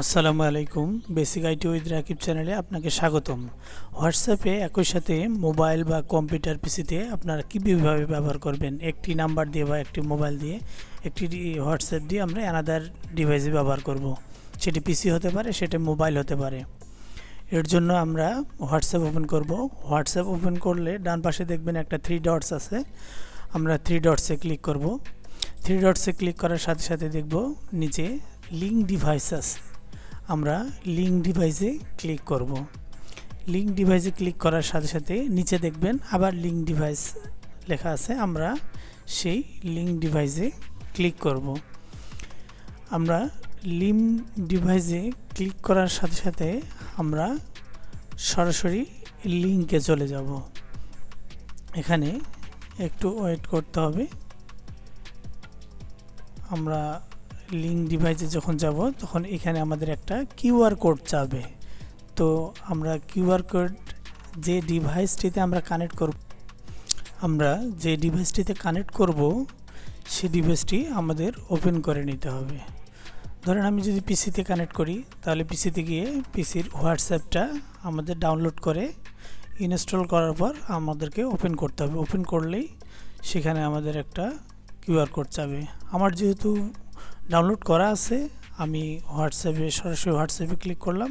আসসালামু আলাইকুম। Basic IT with Rakib চ্যানেলে আপনাকে স্বাগতম। হোয়াটসঅ্যাপে একই সাথে মোবাইল বা কম্পিউটার পিসিতে আপনারা কীভাবে ব্যবহার করবেন? একটি নাম্বার দিয়ে বা একটি মোবাইল দিয়ে, একটি হোয়াটসঅ্যাপ দিয়ে আমরা অ্যানাদার ডিভাইসে ব্যবহার করব। সেটি পিসি হতে পারে, সেটা মোবাইল হতে পারে। এর জন্য আমরা হোয়াটসঅ্যাপ ওপেন করব। হোয়াটসঅ্যাপ ওপেন করলে ডান পাশে দেখবেন একটা থ্রি ডটস আছে। আমরা থ্রি ডটসে ক্লিক করব। থ্রি ডটসে ক্লিক করার সাথে সাথে দেখব নিচে লিঙ্ক ডিভাইস আছে আমরা লিঙ্ক ডিভাইসে ক্লিক করব। লিঙ্ক ডিভাইসে ক্লিক করার সাথে সাথে নিচে দেখবেন আবার লিঙ্ক ডিভাইস লেখা আছে, আমরা সেই লিঙ্ক ডিভাইসে ক্লিক করব। আমরা লিঙ্ক ডিভাইসে ক্লিক করার সাথে সাথে আমরা সরাসরি লিঙ্কে চলে যাব। এখানে একটু ওয়েট করতে হবে। আমরা লিঙ্ক ডিভাইসে যখন যাব, তখন এখানে আমাদের একটা কিউআর কোড চাবে। তো আমরা কিউআর কোড যে ডিভাইসটিতে আমরা কানেক্ট করব, আমরা যে ডিভাইসটিতে কানেক্ট করব সেই ডিভাইসটি আমাদের ওপেন করে নিতে হবে। ধরেন আমি যদি পিসিতে কানেক্ট করি, তাহলে পিসিতে গিয়ে পিসির হোয়াটসঅ্যাপটা আমাদের ডাউনলোড করে ইনস্টল করার পর আমাদেরকে ওপেন করতে হবে। ওপেন করলেই সেখানে আমাদের একটা কিউআর কোড চাবে। আমার যেহেতু ডাউনলোড করা আছে, আমি হোয়াটসঅ্যাপে, সরাসরি হোয়াটসঅ্যাপে ক্লিক করলাম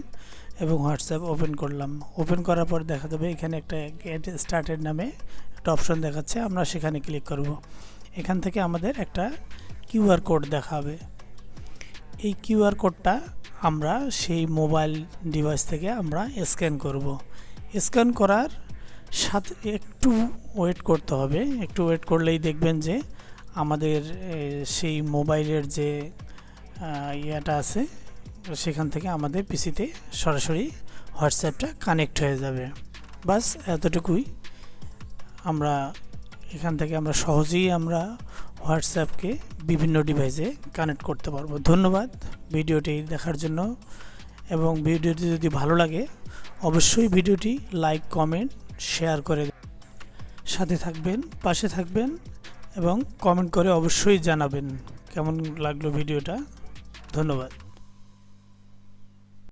এবং হোয়াটসঅ্যাপ ওপেন করলাম। ওপেন করার পর দেখা যাবে এখানে একটা গেট স্টার্টেড নামে একটা অপশন দেখাচ্ছে, আমরা সেখানে ক্লিক করব। এখান থেকে আমাদের একটা কিউআর কোড দেখাবে এই কিউআর কোডটা আমরা সেই মোবাইল ডিভাইস থেকে আমরা স্ক্যান করব। স্ক্যান করার সাথে একটু ওয়েট করতে হবে। একটু ওয়েট করলেই দেখবেন যে আমাদের সেই মোবাইলের যে ইয়েটা আছে, সেখান থেকে আমাদের পিসিতে সরাসরি হোয়াটসঅ্যাপটা কানেক্ট হয়ে যাবে। বাস এতটুকুই। আমরা এখান থেকে আমরা সহজেই আমরা হোয়াটসঅ্যাপকে বিভিন্ন ডিভাইসে কানেক্ট করতে পারব। ধন্যবাদ ভিডিওটি দেখার জন্য। এবং ভিডিওটি যদি ভালো লাগে, অবশ্যই ভিডিওটি লাইক, কমেন্ট, শেয়ার করে সাথে থাকবেন, পাশে থাকবেন। এবং কমেন্ট করে অবশ্যই জানাবেন। কেমন লাগল ভিডিওটা? ধন্যবাদ।